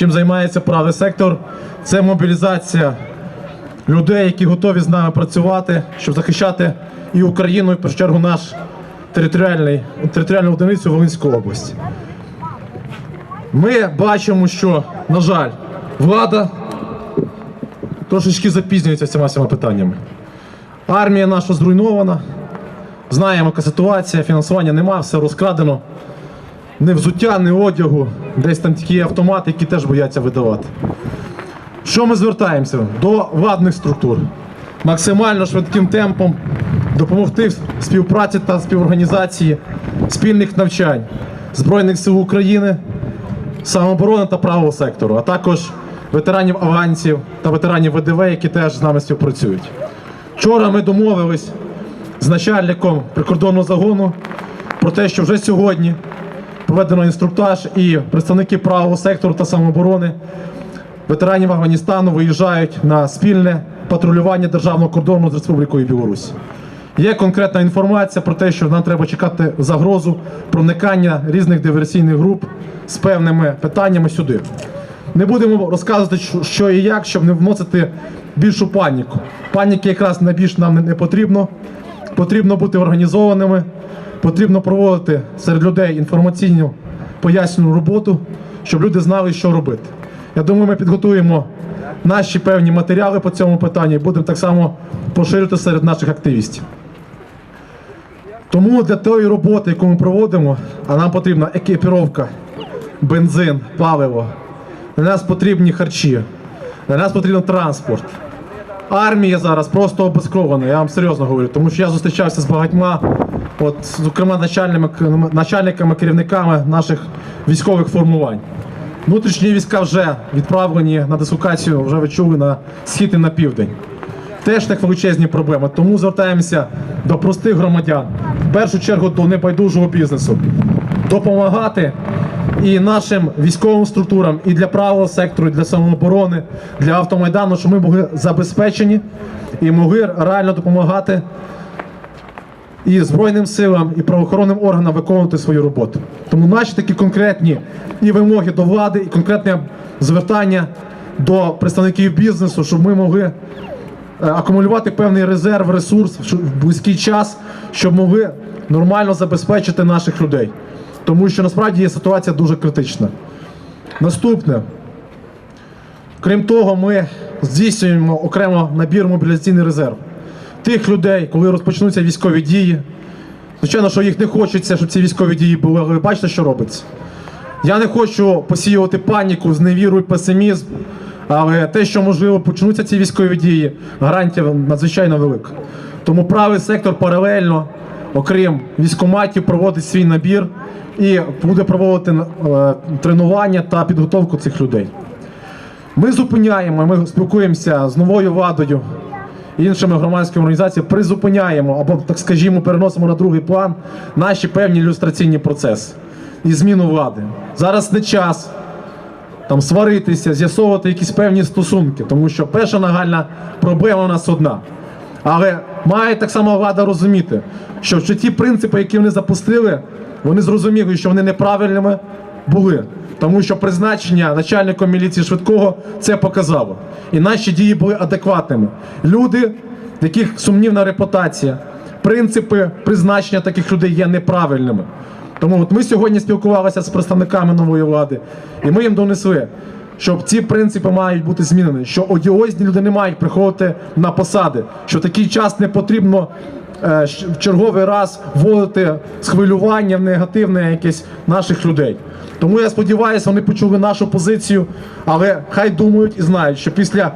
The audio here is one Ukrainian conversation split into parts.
чим займається правий сектор, це мобілізація людей, які готові з нами працювати, щоб захищати і Україну, і в першу чергу наш територіальний, територіальну одиницю Волинську область. Ми бачимо, що, на жаль, влада трошечки запізнюється цими всіма питаннями. Армія наша зруйнована. Знаємо, яка ситуація, фінансування немає, все розкрадено. Не взуття, не одягу, десь там такі автомати, які теж бояться видавати. Що ми звертаємося? До владних структур. Максимально швидким темпом допомогти в співпраці та співорганізації спільних навчань Збройних сил України, самооборони та правого сектору, а також ветеранів афганців та ветеранів ВДВ, які теж з нами співпрацюють. Вчора ми домовились з начальником прикордонного загону про те, що вже сьогодні проведено інструктаж і представники правого сектору та самооборони ветеранів Афганістану виїжджають на спільне патрулювання державного кордону з Республікою Білорусь. Є конкретна інформація про те, що нам треба чекати загрозу проникання різних диверсійних груп з певними питаннями сюди. Не будемо розказувати, що- і як, щоб не вносити більшу паніку. Паніки якраз найбільш нам не потрібно. Потрібно бути організованими, потрібно проводити серед людей інформаційну пояснювальну роботу, щоб люди знали, що робити. Я думаю, ми підготуємо наші певні матеріали по цьому питанню і будемо так само поширювати серед наших активістів. Тому для тої роботи, яку ми проводимо, а нам потрібна екіпіровка, бензин, паливо, для нас потрібні харчі, для нас потрібен транспорт. Армія зараз просто обезкрована, я вам серйозно говорю, тому що я зустрічався з багатьма, от, зокрема, начальниками, начальниками, керівниками наших військових формувань. Внутрішні війська вже відправлені на дислокацію, вже ви чули на схід і на південь. Теж так величезні проблеми. Тому звертаємося до простих громадян, в першу чергу до небайдужого бізнесу, допомагати і нашим військовим структурам, і для правого сектору, і для самооборони, для автомайдану, щоб ми були забезпечені і могли реально допомагати і Збройним силам, і правоохоронним органам виконувати свою роботу. Тому наші такі конкретні і вимоги до влади, і конкретне звертання до представників бізнесу, щоб ми могли е, акумулювати певний резерв, ресурс в близький час, щоб могли нормально забезпечити наших людей. Тому що насправді є ситуація дуже критична. Наступне. Крім того, ми здійснюємо окремо набір мобілізаційний резерв. Тих людей, коли розпочнуться військові дії. Звичайно, що їх не хочеться, щоб ці військові дії були, але ви бачите, що робиться. Я не хочу посіювати паніку, зневіру і песимізм, але те, що можливо почнуться ці військові дії, гарантія надзвичайно велика. Тому правий сектор паралельно, окрім військоматів, проводить свій набір і буде проводити е, тренування та підготовку цих людей. Ми зупиняємо, ми спілкуємося з новою владою і іншими громадськими організаціями, призупиняємо або, так скажімо, переносимо на другий план наші певні ілюстраційні процеси і зміну влади. Зараз не час там сваритися, з'ясовувати якісь певні стосунки, тому що перша нагальна проблема у нас одна. Але має так само влада розуміти, що, що ті принципи, які вони запустили, вони зрозуміли, що вони неправильними були. Тому що призначення начальником міліції швидкого це показало. І наші дії були адекватними. Люди, в яких сумнівна репутація, принципи призначення таких людей є неправильними. Тому от ми сьогодні спілкувалися з представниками нової влади, і ми їм донесли, що ці принципи мають бути змінені, що одіозні люди не мають приходити на посади, що такий час не потрібно е, в черговий раз вводити схвилювання в негативне якесь наших людей. Тому я сподіваюся, вони почули нашу позицію, але хай думають і знають, що після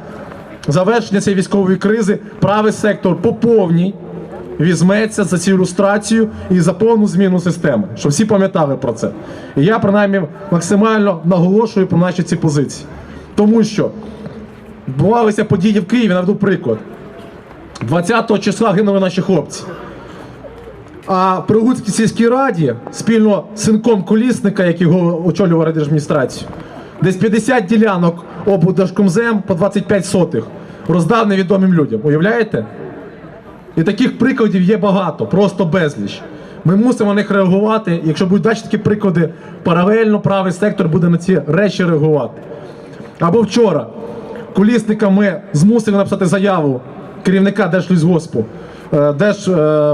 завершення цієї військової кризи правий сектор по повній візьметься за цю ілюстрацію і за повну зміну системи, щоб всі пам'ятали про це. І я принаймні максимально наголошую про наші ці позиції. Тому що відбувалися події в Києві, наведу приклад. 20 числа гинули наші хлопці. А при Луцькій сільській раді спільно з синком колісника, який очолював райдержадміністрацію, десь 50 ділянок облдержкомзем по 25 сотих роздав невідомим людям. Уявляєте? І таких прикладів є багато, просто безліч. Ми мусимо на них реагувати. Якщо будуть далі такі приклади, паралельно правий сектор буде на ці речі реагувати. Або вчора колісника ми змусили написати заяву керівника Держлісгоспу, е, Держ е,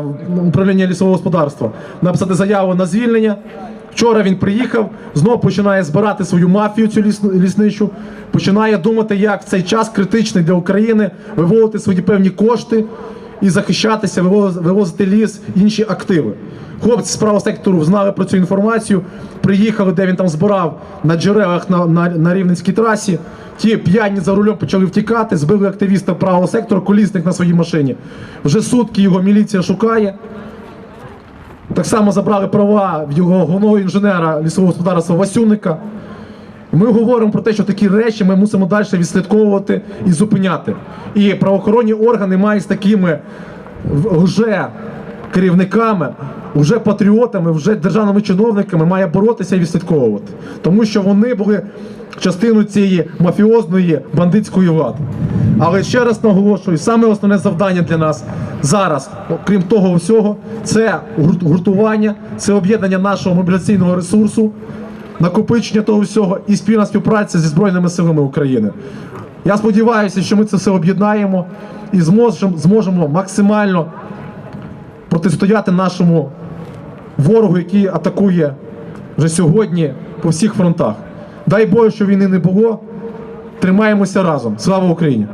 управління лісового господарства, написати заяву на звільнення. Вчора він приїхав, знову починає збирати свою мафію цю ліс- лісничу, починає думати, як в цей час критичний для України виводити свої певні кошти і захищатися, вивоз- вивозити ліс, інші активи. Хлопці з правого сектору знали про цю інформацію, приїхали, де він там збирав на джерелах на, на, на Рівненській трасі. Ті п'яні за рулем почали втікати, збили активіста правого сектору, колісник на своїй машині. Вже сутки його міліція шукає. Так само забрали права в його головного інженера лісового господарства Васюника. Ми говоримо про те, що такі речі ми мусимо далі відслідковувати і зупиняти. І правоохоронні органи мають з такими вже керівниками, вже патріотами, вже державними чиновниками має боротися і відслідковувати. Тому що вони були частиною цієї мафіозної бандитської влади. Але ще раз наголошую, саме основне завдання для нас зараз, окрім того всього, це гурт- гуртування, це об'єднання нашого мобілізаційного ресурсу, накопичення того всього і спільна співпраця зі Збройними силами України. Я сподіваюся, що ми це все об'єднаємо і зможемо, зможемо максимально протистояти нашому ворогу, який атакує вже сьогодні по всіх фронтах. Дай Боже, що війни не було. Тримаємося разом. Слава Україні!